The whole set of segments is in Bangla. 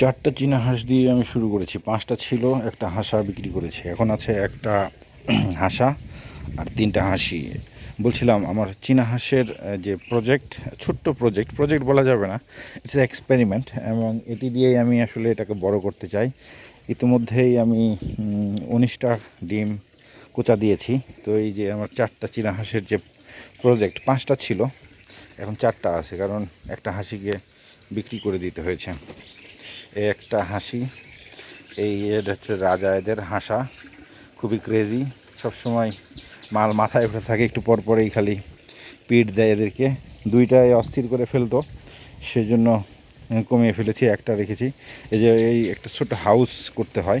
চারটা চীনা হাঁস দিয়ে আমি শুরু করেছি। পাঁচটা ছিল, একটা হাঁসা বিক্রি করেছি। এখন আছে একটা হাঁসা আর তিনটা হাঁসি। বলছিলাম, আমার চীনা হাঁসের যে প্রজেক্ট ছোট্ট প্রজেক্ট প্রজেক্ট বলা যাবে না ইটস এক্সপেরিমেন্ট এবং এটি দিয়েই আমি আসলে এটাকে বড় করতে চাই। ইতিমধ্যেই আমি উনিশটা ডিম কোচা দিয়েছি। তো এই যে আমার চারটা চীনা হাঁসের যে প্রজেক্ট পাঁচটা ছিল, এখন চারটা আছে, কারণ একটা হাসিকে বিক্রি করে দিতে হয়েছে। একটা হাসি। এই হচ্ছে রাজা এদের হাসা। খুবই ক্রেজি সবসময় মাল মাথায় উঠে থাকে, একটু পর পরেই খালি পিঠ দেয় এদেরকে। দুইটাই অস্থির করে ফেলতো। সেজন্য কমিয়ে ফেলেছি, একটা রেখেছি। এই যে এই একটা ছোট হাউস করতে হয়।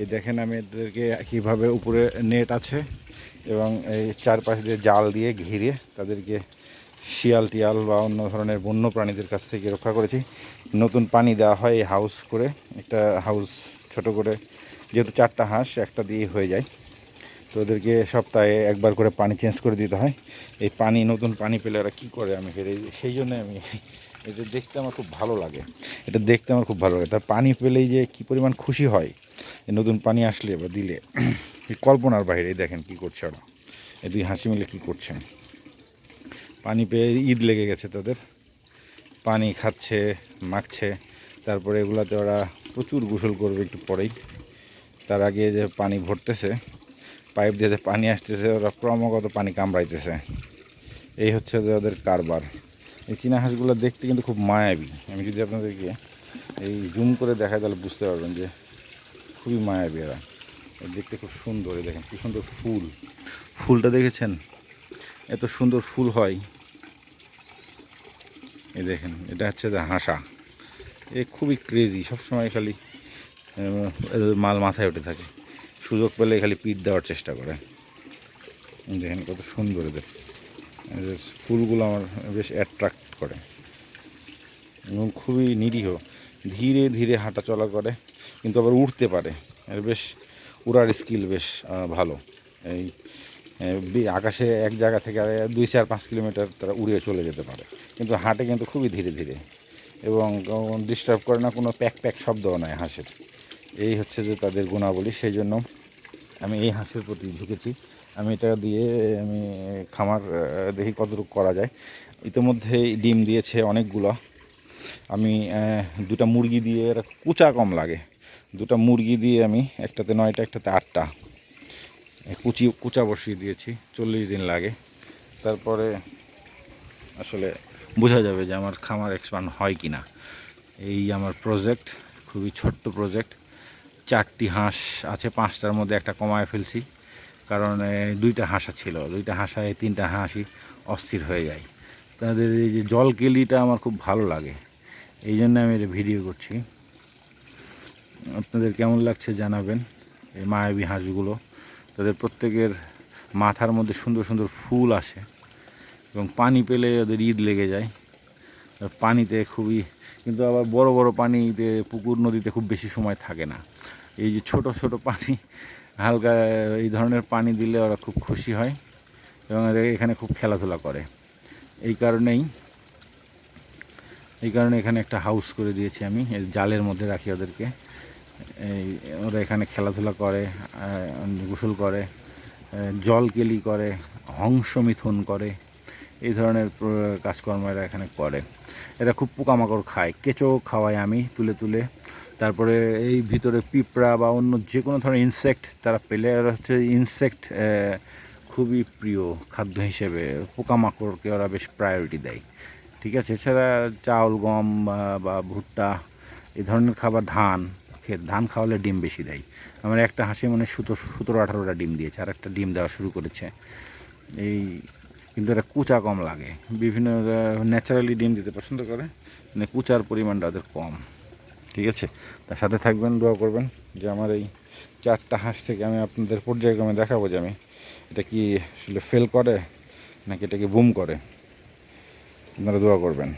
এই দেখেন আমি এদেরকে কীভাবে উপরে নেট আছে এবং এই চারপাশ দিয়ে জাল দিয়ে ঘিরে তাদেরকে শিয়াল টিয়াল বা অন্য ধরনের বন্য প্রাণীদের কাছ থেকে রক্ষা করেছি। নতুন পানি দেওয়া হয় এই হাউস করে। একটা হাউস ছোট করে, যেহেতু চারটা হাঁস, একটা দিয়ে হয়ে যায়। তো ওদেরকে সপ্তাহে একবার করে পানি চেঞ্জ করে দিতে হয়। এই পানি, নতুন পানি পেলে ওরা কী করে আমি ফের সেই জন্য আমি এটা দেখতে আমার খুব ভালো লাগে। এটা দেখতে আমার খুব ভালো লাগে। তার পানি পেলেই যে কী পরিমাণ খুশি হয় এই নতুন পানি আসলে বা দিলে। কল্পনার বাইরে দেখেন কী করছে ওরা। এই দুই হাসি মিলে কী করছেন? পানি পেয়ে ঈদ লেগে গেছে তাদের। পানি খাচ্ছে, মাখছে। তারপরে এগুলাতে ওরা প্রচুর গোসল করবে একটু পরেই। তার আগে যে পানি ভরতেছে, পাইপ দিয়ে যে পানি আসতেছে, ওরা ক্রমাগত পানি কামড়াইতেছে। এই হচ্ছে ওদের কারবার। এই চীনা হাঁসগুলো দেখতে কিন্তু খুব মায়াবী। আমি যদি আপনাদেরকে এই জুম করে দেখাই, তাহলে বুঝতে পারবেন যে খুবই মায়াবী এরা। দেখতে খুব সুন্দর দেখেন কি সুন্দর ফুল। ফুলটা দেখেছেন? এত সুন্দর ফুল হয়। এই দেখেন, এটা হচ্ছে যে হাঁসা। এ খুবই ক্রেজি সবসময় খালি মাল মাথায় উঠে থাকে। সুযোগ পেলে খালি পিট দেওয়ার চেষ্টা করে। দেখেন কত সুন্দর এদের। ফুলগুলো আমার বেশ অ্যাট্রাক্ট করে। এবং খুবই নিরীহ। ধীরে ধীরে হাঁটা চলা করে, কিন্তু আবার উঠতে পারে। এর বেশ, উড়ার স্কিল বেশ ভালো। এই আকাশে এক জায়গা থেকে দুই, চার, পাঁচ কিলোমিটার তারা উড়িয়ে চলে যেতে পারে। কিন্তু হাঁটে কিন্তু খুবই ধীরে ধীরে। এবং ডিস্টার্ব করে না, কোনো প্যাক প্যাক শব্দও নয় হাঁসের। এই হচ্ছে যে তাদের গুণাবলী, সেই জন্য আমি এই হাঁসের প্রতি ঝুঁকেছি। আমি এটা দিয়ে আমি খামার দেখি কতটুকু করা যায়। ইতিমধ্যেই ডিম দিয়েছে অনেকগুলো। আমি দুটা মুরগি দিয়ে এরা কুচা কম লাগে। দুটা মুরগি দিয়ে আমি একটাতে নয়টা, একটাতে আটটা। কুচি, কুচা বসিয়ে দিয়েছি, চল্লিশ দিন লাগে। তারপরে আসলে বোঝা যাবে যে আমার খামার এক্সপান্ড হয় কি না এই আমার প্রজেক্ট খুবই ছোট্ট প্রজেক্ট চারটি হাঁস আছে, পাঁচটার মধ্যে একটা কমায় ফেলছি। কারণ দুইটা হাঁসা ছিল। দুইটা হাঁসায় তিনটা হাঁসি অস্থির হয়ে যায়। তাদের এই যে জল কেলিটা আমার খুব ভালো লাগে। এই জন্য আমি এটা ভিডিও করছি। আপনাদের কেমন লাগছে জানাবেন, এই মায়াবী হাঁসগুলো। তাদের প্রত্যেকের মাথার মধ্যে সুন্দর সুন্দর ফুল আসে এবং পানি পেলে ওদের ঈদ লেগে যায়। পানিতে খুবই, কিন্তু আবার বড় বড় পানিতে, পুকুর নদীতে খুব বেশি সময় থাকে না। এই যে ছোট ছোট পানি, হালকা এই ধরনের পানি দিলে ওরা খুব খুশি হয় এবং এখানে খুব খেলাধুলা করে। এই কারণেই, এই কারণে এখানে একটা হাউস করে দিয়েছি আমি জালের মধ্যে রাখি ওদেরকে। এই ওরা এখানে খেলাধুলা করে গোসল করে আহ, জল কেলি করে হংস মিথুন করে এই ধরনের কাজকর্ম এরা এখানে করে। এরা খুব পোকামাকড় খায়। কেঁচো খাওয়াই আমি তুলে তুলে। তারপরে এই ভিতরে পিঁপড়া বা অন্য যে কোনো ধরনের ইনসেক্ট তারা পেলে এরা হচ্ছে ইনসেক্ট খুবই প্রিয় খাদ্য হিসেবে। পোকামাকড়কে ওরা বেশ প্রায়োরিটি দেয়। ঠিক আছে? এছাড়া চাউল গম বা- বা ভুট্টা এই ধরনের খাবার ধান ক্ষেত ধান খাওয়ালে ডিম বেশি দেয়। আমার একটা হাসি মানে সতেরো সতেরো আঠারোটা ডিম দিয়েছে আর একটা ডিম দেওয়া শুরু করেছে। এই কিন্তু এটা কুচা কম লাগে। বিভিন্ন ন্যাচারালি ডিম দিতে পছন্দ করে মানে কুচার পরিমাণটা ওদের কম। ঠিক আছে? তার সাথে থাকবেন, দোয়া করবেন যে আমার এই চারটা হাঁস থেকে আমি আপনাদের পর্যায়ক্রমে দেখাবো যে আমি এটা কি আসলে ফেল করে, নাকি এটাকে বুম করে। আপনারা দোয়া করবেন।